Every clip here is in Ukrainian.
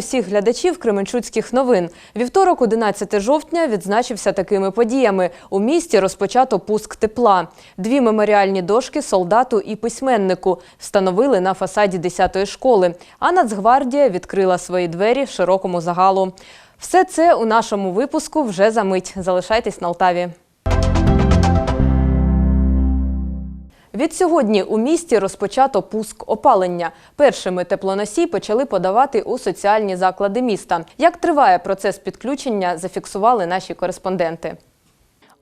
усіх глядачів Кременчуцьких новин. Вівторок, 11 жовтня, відзначився такими подіями. У місті розпочато пуск тепла. Дві меморіальні дошки солдату і письменнику встановили на фасаді 10-ї школи. А Нацгвардія відкрила свої двері широкому загалу. Все це у нашому випуску вже за мить. Залишайтесь на Алтаві. Від сьогодні у місті розпочато пуск опалення. Першими теплоносій почали подавати у соціальні заклади міста. Як триває процес підключення, зафіксували наші кореспонденти.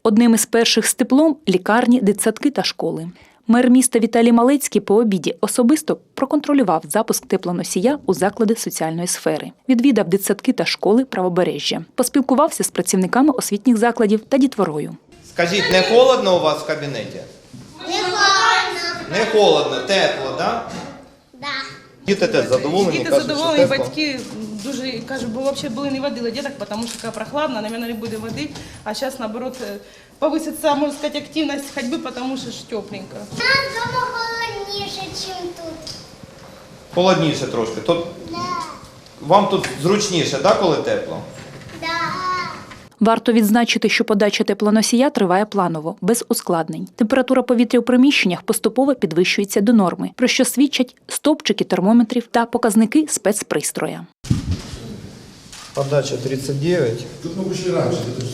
Одним із перших з теплом лікарні, дитсадки та школи. Мер міста Віталій Малецький по обіді особисто проконтролював запуск теплоносія у заклади соціальної сфери, відвідав дитсадки та школи правобережжя, поспілкувався з працівниками освітніх закладів та дітворою. Скажіть, не холодно у вас в кабінеті? Не холодно. Тепло, да? Да. Діти теж задоволені, Діти кажуть, задоволені, що тепло. батьки дуже кажуть, бо взагалі були не водили діток, тому що така прохладна, наверное, не буде води, а зараз, наоборот, е, повиситься, можна сказати, активність ходьби, тому що ж тепленько. У нас дома холодніше, ніж тут. Холодніше трошки. Тут Да. вам тут зручніше, да, коли тепло? Да. Варто відзначити, що подача теплоносія триває планово, без ускладнень. Температура повітря у приміщеннях поступово підвищується до норми, про що свідчать стопчики термометрів та показники спецпристроя. Подача 39, Тут ми вышли раньше, где-то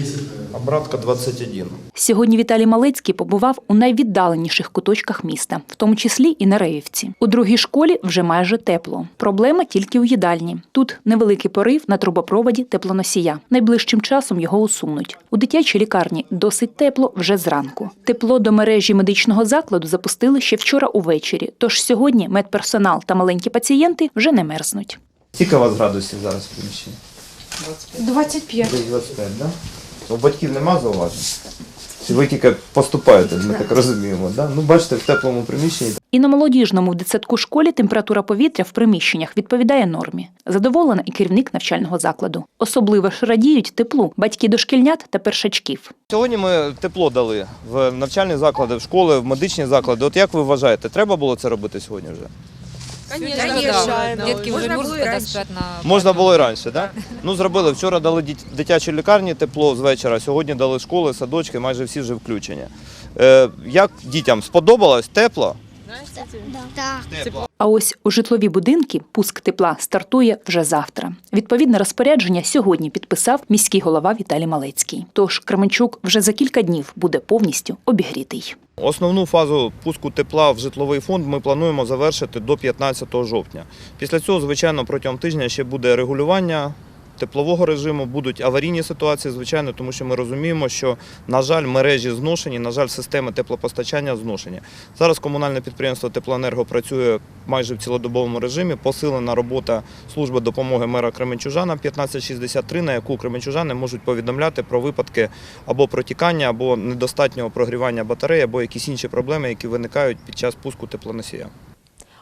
часов 10, наверное. обратка 21. Сьогодні Віталій Малецький побував у найвіддаленіших куточках міста, в тому числі і на Реївці. У другій школі вже майже тепло. Проблема тільки у їдальні. Тут невеликий порив на трубопроводі теплоносія. Найближчим часом його усунуть. У дитячій лікарні досить тепло вже зранку. Тепло до мережі медичного закладу запустили ще вчора увечері. Тож сьогодні медперсонал та маленькі пацієнти вже не мерзнуть. Скільки у вас градусів зараз в приміщенні? 25. Десь 25, да? У батьків нема зауважень? Чи ви тільки поступаєте, ми так розуміємо, да? Ну, бачите, в теплому приміщенні І на молодіжному в дитсадку школі температура повітря в приміщеннях відповідає нормі. Задоволена і керівник навчального закладу. Особливо ж радіють теплу батьки дошкільнят та першачків. Сьогодні ми тепло дали в навчальні заклади, в школи, в медичні заклади. От як ви вважаєте, треба було це робити сьогодні вже? Конечно, да. На Можна було і раніше, так? Ну, зробили. Вчора дали дит- дитячій лікарні тепло з вечора, сьогодні дали школи, садочки, майже всі вже включені. Е, як дітям сподобалось? Тепло. А ось у житлові будинки пуск тепла стартує вже завтра. Відповідне розпорядження сьогодні підписав міський голова Віталій Малецький. Тож Кременчук вже за кілька днів буде повністю обігрітий. Основну фазу пуску тепла в житловий фонд ми плануємо завершити до 15 жовтня. Після цього, звичайно, протягом тижня ще буде регулювання теплового режиму, будуть аварійні ситуації, звичайно, тому що ми розуміємо, що, на жаль, мережі зношені, на жаль, системи теплопостачання зношені. Зараз комунальне підприємство Теплоенерго працює майже в цілодобовому режимі. Посилена робота служби допомоги мера Кременчужана 1563, на яку кременчужани можуть повідомляти про випадки або протікання, або недостатнього прогрівання батареї, або якісь інші проблеми, які виникають під час пуску теплоносія.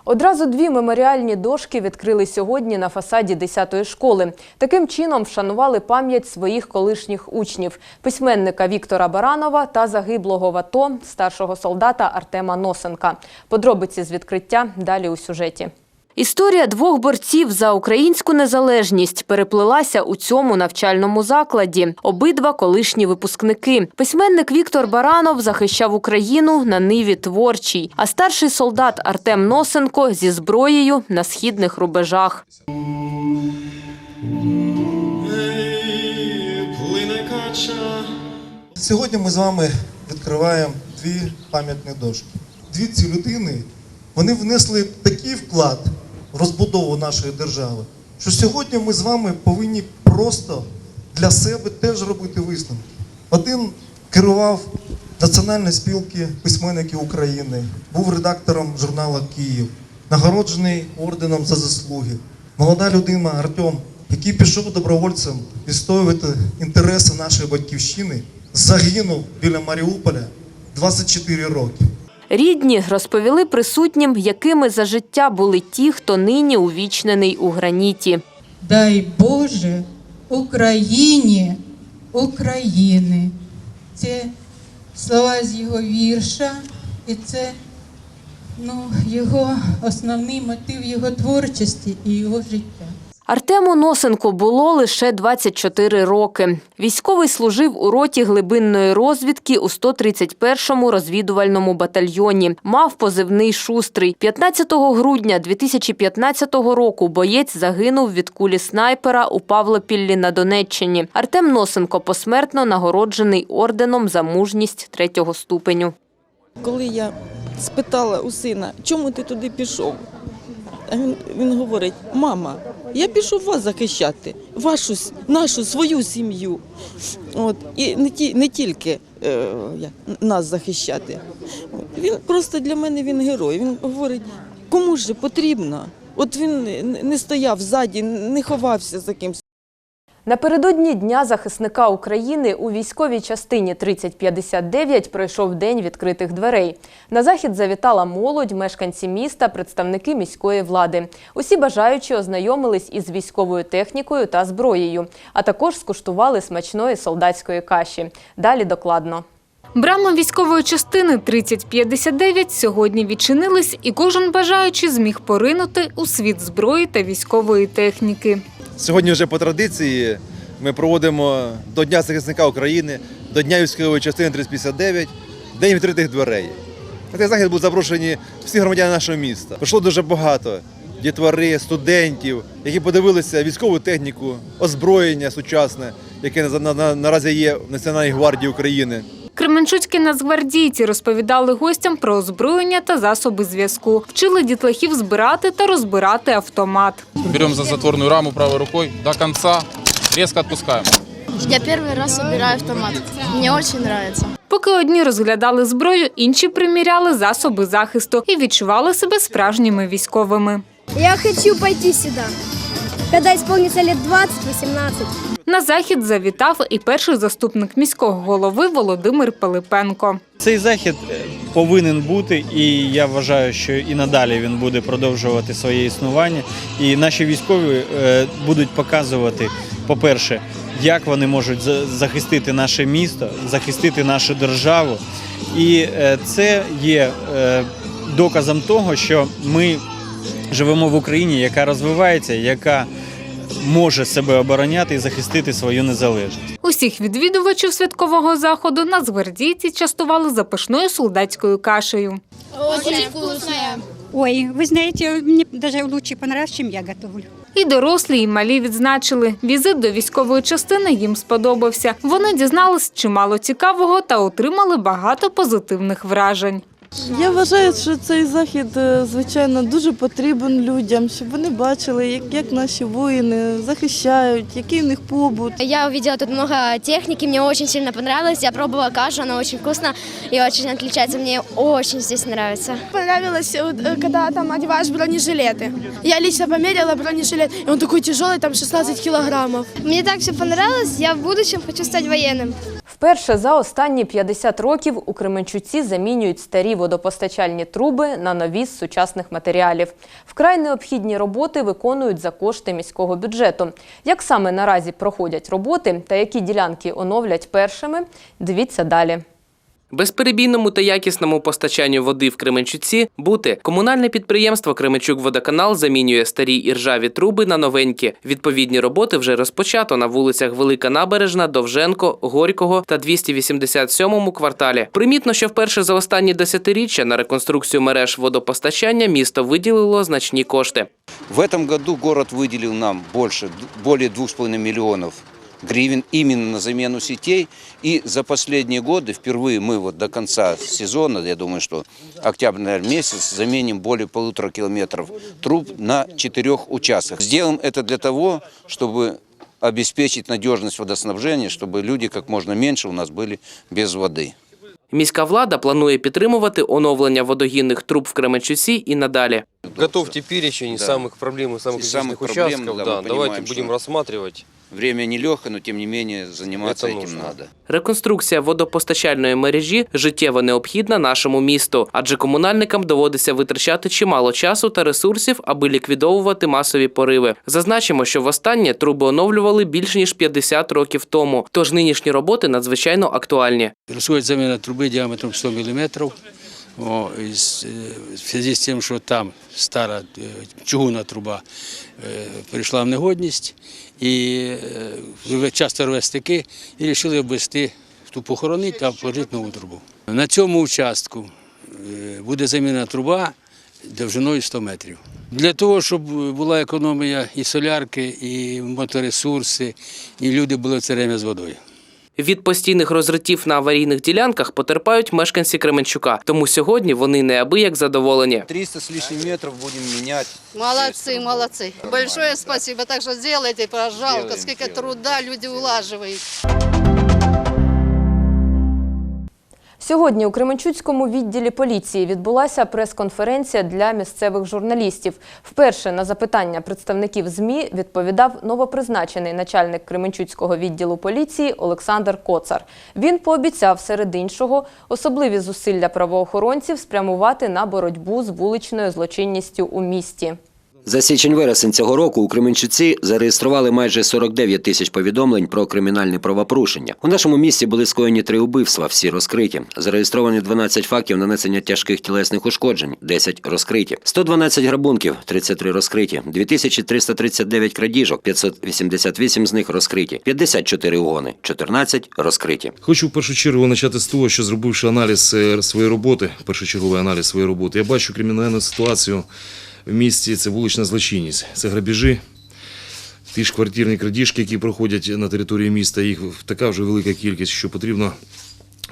Одразу дві меморіальні дошки відкрили сьогодні на фасаді 10-ї школи. Таким чином вшанували пам'ять своїх колишніх учнів – письменника Віктора Баранова та загиблого в АТО старшого солдата Артема Носенка. Подробиці з відкриття далі у сюжеті. Історія двох борців за українську незалежність переплилася у цьому навчальному закладі. Обидва колишні випускники. Письменник Віктор Баранов захищав Україну на ниві творчій, а старший солдат Артем Носенко зі зброєю на східних рубежах. Сьогодні ми з вами відкриваємо дві пам'ятні дошки. Дві ці людини вони внесли такий вклад розбудову нашої держави, що сьогодні ми з вами повинні просто для себе теж робити висновки. Один керував Національної спілки письменників України, був редактором журналу Київ, нагороджений орденом за заслуги. Молода людина Артем, який пішов добровольцем відстоювати інтереси нашої батьківщини, загинув біля Маріуполя 24 роки. Рідні розповіли присутнім, якими за життя були ті, хто нині увічнений у граніті. Дай Боже Україні, України. Це слова з його вірша, і це ну, його основний мотив його творчості і його життя. Артему Носенко було лише 24 роки. Військовий служив у роті глибинної розвідки у 131-му розвідувальному батальйоні. Мав позивний «Шустрий». 15 грудня 2015 року боєць загинув від кулі снайпера у Павлопіллі на Донеччині. Артем Носенко посмертно нагороджений орденом за мужність третього ступеню. Коли я спитала у сина, чому ти туди пішов? Він, він говорить: мама, я пішов вас захищати, вашу, нашу свою сім'ю. От, і не, ті, не тільки е, нас захищати. Він просто для мене він герой. Він говорить, кому ж потрібно? От він не стояв ззаді, не ховався за кимсь. Напередодні Дня захисника України у військовій частині 3059 пройшов День відкритих дверей. На захід завітала молодь, мешканці міста, представники міської влади. Усі бажаючі ознайомились із військовою технікою та зброєю, а також скуштували смачної солдатської каші. Далі докладно. Брами військової частини 3059 сьогодні відчинились, і кожен бажаючий зміг поринути у світ зброї та військової техніки. Сьогодні вже по традиції ми проводимо до Дня захисника України, до Дня військової частини 359, День відкритих дверей. На цей захід були запрошені всі громадяни нашого міста. Прийшло дуже багато дітвори, студентів, які подивилися військову техніку, озброєння сучасне, яке на, на, на, наразі є в Національній гвардії України. Кременчуцькі нацгвардійці розповідали гостям про озброєння та засоби зв'язку. Вчили дітлахів збирати та розбирати автомат. Берем за затворную раму правой рукой до конца, резко отпускаем. Я перший раз собираю автомат. Мені дуже подобається. Поки одні розглядали зброю, інші приміряли засоби захисту і відчували себе справжніми військовими. Я хочу пойти сюди. Когда исполнится лет 20-18. На захід завітав і перший заступник міського голови Володимир Пилипенко. Цей захід повинен бути, і я вважаю, що і надалі він буде продовжувати своє існування. І наші військові е, будуть показувати, по-перше, як вони можуть за- захистити наше місто, захистити нашу державу. І е, це є е, доказом того, що ми живемо в Україні, яка розвивається, яка може себе обороняти і захистити свою незалежність. Усіх відвідувачів святкового заходу нацгвардійці частували запашною солдатською кашею. Очень вкусная. Ой, вы знаете, мне даже лучше понравилось, чем я готовлю. І дорослі, і малі відзначили. Візит до військової частини їм сподобався. Вони дізнались чимало цікавого та отримали багато позитивних вражень. Я вважаю, що цей захід, е, звичайно, дуже потрібен людям, щоб вони бачили, як, як наші воїни захищають, який в них побут. Я увидела тут много техники, мне очень сильно понравилось. Я пробовала кашу, она очень вкусная и очень отличается. Мне очень здесь нравится. Понравилось, когда там одеваешь бронежилеты. Я лично померила бронежилет, и он такой тяжелый, там 16 килограммов. Мне так все понравилось, я в будущем хочу стать военным. Вперше за останні 50 років у Кременчуці замінюють старі водопостачальні труби на нові з сучасних матеріалів. Вкрай необхідні роботи виконують за кошти міського бюджету. Як саме наразі проходять роботи та які ділянки оновлять першими, дивіться далі. Безперебійному та якісному постачанню води в Кременчуці бути комунальне підприємство Кременчук-Водоканал замінює старі і ржаві труби на новенькі. Відповідні роботи вже розпочато на вулицях Велика Набережна, Довженко, Горького та 287-му кварталі. Примітно, що вперше за останні десятиріччя на реконструкцію мереж водопостачання місто виділило значні кошти. В этом году город выделил нам больше, более 2,5 миллионов гривен именно на замену сетей. И за последние годы впервые мы вот до конца сезона, я думаю, что октябрь наверное, месяц, заменим более полутора километров труб на четырех участках. Сделаем это для того, чтобы обеспечить надежность водоснабжения, чтобы люди как можно меньше у нас были без воды. Міська влада планує підтримувати оновлення водогінних труб в Кременчуці і надалі. Готовьте перечень Да. самых проблем и самых Из самых известных проблем, участков. да, Да, мы давайте понимаем, будем что- рассматривать. Время нелегкое, но тем не менее заниматься Это этим нужно. надо. Реконструкція водопостачальної мережі життєво необхідна нашому місту, адже комунальникам доводиться витрачати чимало часу та ресурсів, аби ліквідовувати масові пориви. Зазначимо, що востаннє труби оновлювали більш ніж 50 років тому, тож нинішні роботи надзвичайно актуальні. Происходит замена трубы диаметром 100 мм. Е, в зв'язку з тим, що там стара е, чугунна труба е, перейшла в негодність, і часто рве стики, і вирішили обвести ту похоронити та положити нову трубу. На цьому участку буде заміна труба довжиною 100 метрів. Для того, щоб була економія і солярки, і моторесурси, і люди були все время з водою. Від постійних розриттів на аварійних ділянках потерпають мешканці Кременчука, тому сьогодні вони неабияк задоволені. 300 з лишнім метрів будемо міняти. Молодці, молодці. Большое спасибо. Так що зробите, пожалуйста. скільки труда люди улаживают. Сьогодні у Кременчуцькому відділі поліції відбулася прес-конференція для місцевих журналістів. Вперше на запитання представників ЗМІ відповідав новопризначений начальник Кременчуцького відділу поліції Олександр Коцар. Він пообіцяв серед іншого особливі зусилля правоохоронців спрямувати на боротьбу з вуличною злочинністю у місті. За січень-вересень цього року у Кременчуці зареєстрували майже 49 тисяч повідомлень про кримінальні правопорушення. У нашому місті були скоєні три убивства, всі розкриті. Зареєстровані 12 фактів нанесення тяжких тілесних ушкоджень, 10 розкриті. 112 грабунків, 33 розкриті. 2339 крадіжок, 588 з них розкриті. 54 угони, 14 розкриті. Хочу в першу чергу почати з того, що зробивши аналіз е, своєї роботи, першочерговий аналіз своєї роботи, я бачу кримінальну ситуацію в місті. Це вулична злочинність, це грабіжі. Ті ж квартирні крадіжки, які проходять на території міста, їх така вже велика кількість, що потрібно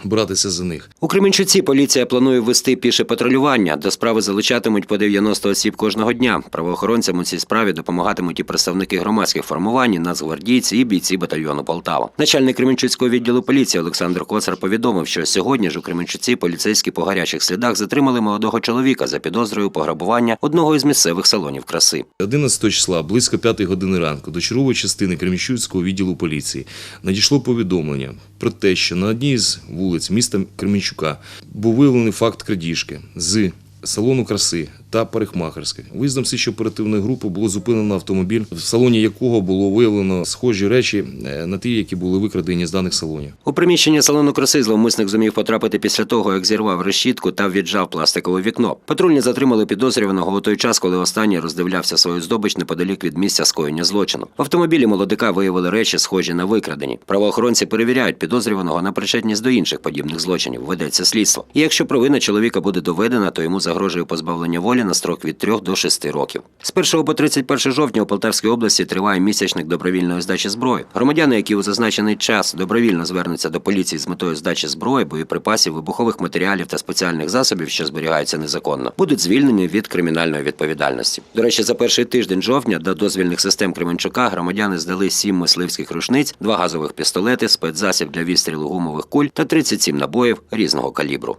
братися за них. У Кременчуці поліція планує ввести піше патрулювання. До справи залучатимуть по 90 осіб кожного дня. Правоохоронцям у цій справі допомагатимуть і представники громадських формувань, нацгвардійці, і бійці батальйону Полтава. Начальник Кременчуцького відділу поліції Олександр Коцар повідомив, що сьогодні ж у Кременчуці поліцейські по гарячих слідах затримали молодого чоловіка за підозрою пограбування одного із місцевих салонів краси. 11 числа, близько 5 години ранку, до чергової частини Кремінчуцького відділу поліції надійшло повідомлення про те, що на одній з вулиць міста Кременчука був виявлений факт крадіжки з салону краси та парикмахерської. Виїздом слідчо-оперативної групи було зупинено автомобіль, в салоні якого було виявлено схожі речі е, на ті, які були викрадені з даних салонів. У приміщення салону краси зловмисник зумів потрапити після того, як зірвав решітку та віджав пластикове вікно. Патрульні затримали підозрюваного у той час, коли останній роздивлявся свою здобич неподалік від місця скоєння злочину. В автомобілі молодика виявили речі, схожі на викрадені. Правоохоронці перевіряють підозрюваного на причетність до інших подібних злочинів. Ведеться слідство. І якщо провина чоловіка буде доведена, то йому загрожує позбавлення волі на строк від 3 до 6 років. З 1 по 31 жовтня у Полтавській області триває місячник добровільної здачі зброї. Громадяни, які у зазначений час добровільно звернуться до поліції з метою здачі зброї, боєприпасів, вибухових матеріалів та спеціальних засобів, що зберігаються незаконно, будуть звільнені від кримінальної відповідальності. До речі, за перший тиждень жовтня до дозвільних систем Кременчука громадяни здали 7 мисливських рушниць, 2 газових пістолети, спецзасіб для відстрілу гумових куль та 37 набоїв різного калібру.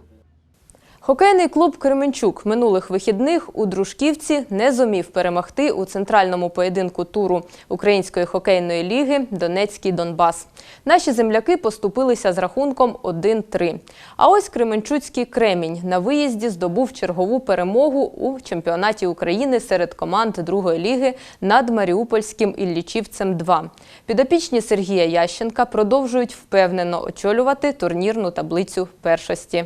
Хокейний клуб Кременчук минулих вихідних у Дружківці не зумів перемогти у центральному поєдинку туру Української хокейної ліги Донецький Донбас. Наші земляки поступилися з рахунком 1-3. А ось Кременчуцький Кремінь на виїзді здобув чергову перемогу у чемпіонаті України серед команд другої ліги над Маріупольським Іллічівцем 2. Підопічні Сергія Ященка продовжують впевнено очолювати турнірну таблицю першості.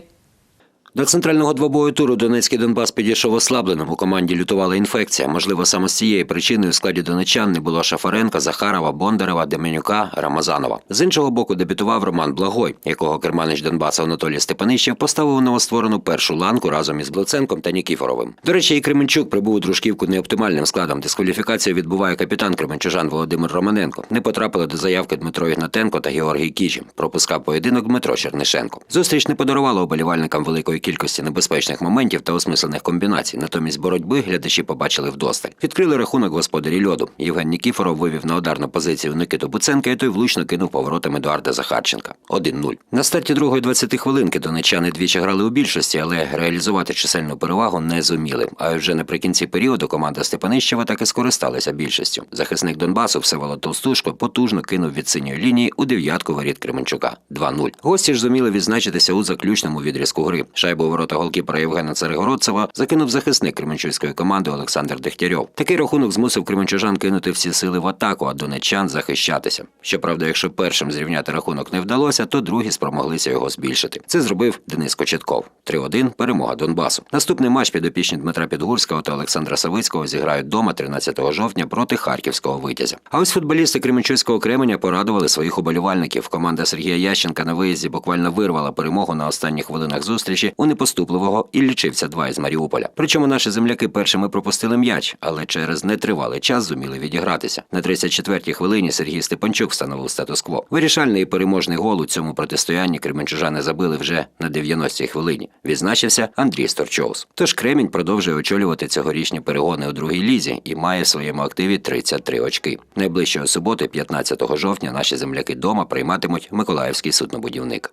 До центрального двобою туру Донецький Донбас підійшов ослабленим. У команді лютувала інфекція. Можливо, саме з цієї причини у складі донечан не було Шафаренка, Захарова, Бондарева, Деменюка, Рамазанова. З іншого боку, дебютував Роман Благой, якого керманич Донбаса Анатолій Степанищев поставив у новостворену першу ланку разом із Блоценком та Нікіфоровим. До речі, і Кременчук прибув у дружківку неоптимальним складом. Дискваліфікацію відбуває капітан Кременчужан Володимир Романенко. Не потрапили до заявки Дмитро Ігнатенко та Георгій Кіжі. Пропускав поєдинок Дмитро Чернишенко. Зустріч не подарувала оболівальникам великої кількості небезпечних моментів та осмислених комбінацій. Натомість боротьби глядачі побачили вдосталь. Відкрили рахунок господарі льоду. Євген Нікіфоров вивів на ударну позицію Никиту Буценка, і той влучно кинув поворотом Едуарда Захарченка. 1-0. На старті другої 20 хвилинки донечани двічі грали у більшості, але реалізувати чисельну перевагу не зуміли. А вже наприкінці періоду команда Степанищева так і скористалася більшістю. Захисник Донбасу Всеволод Толстушко потужно кинув від синьої лінії у дев'ятку воріт Кременчука. 2-0. Гості ж зуміли відзначитися у заключному відрізку гри. Шайбу у ворота голкіпера Євгена Царегородцева закинув захисник кременчуцької команди Олександр Дегтярьов. Такий рахунок змусив кременчужан кинути всі сили в атаку, а донеччан захищатися. Щоправда, якщо першим зрівняти рахунок не вдалося, то другі спромоглися його збільшити. Це зробив Денис Кочетков. 3-1 – перемога Донбасу. Наступний матч підопічні Дмитра Підгурського та Олександра Савицького зіграють дома 13 жовтня проти харківського витязя. А ось футболісти Кременчуцького Кременя порадували своїх уболівальників. Команда Сергія Ященка на виїзді буквально вирвала перемогу на останніх хвилинах зустрічі у непоступливого і лічився два із Маріуполя. Причому наші земляки першими пропустили м'яч, але через нетривалий час зуміли відігратися. На 34-й хвилині Сергій Степанчук встановив статус-кво. Вирішальний і переможний гол у цьому протистоянні кременчужани забили вже на 90-й хвилині. Відзначився Андрій Сторчоус. Тож Кремінь продовжує очолювати цьогорічні перегони у другій лізі і має в своєму активі 33 очки. Найближчої суботи, 15 жовтня, наші земляки дома прийматимуть Миколаївський суднобудівник.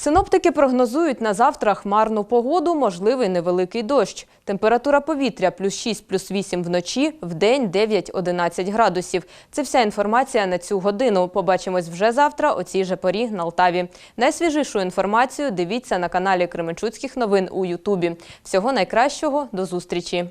Синоптики прогнозують на завтра хмарну погоду, можливий невеликий дощ. Температура повітря плюс 6, плюс 8 вночі, вдень 9-11 градусів. Це вся інформація на цю годину. Побачимось вже завтра о цій же порі на Алтаві. Найсвіжішу інформацію дивіться на каналі Кременчуцьких новин у Ютубі. Всього найкращого, до зустрічі!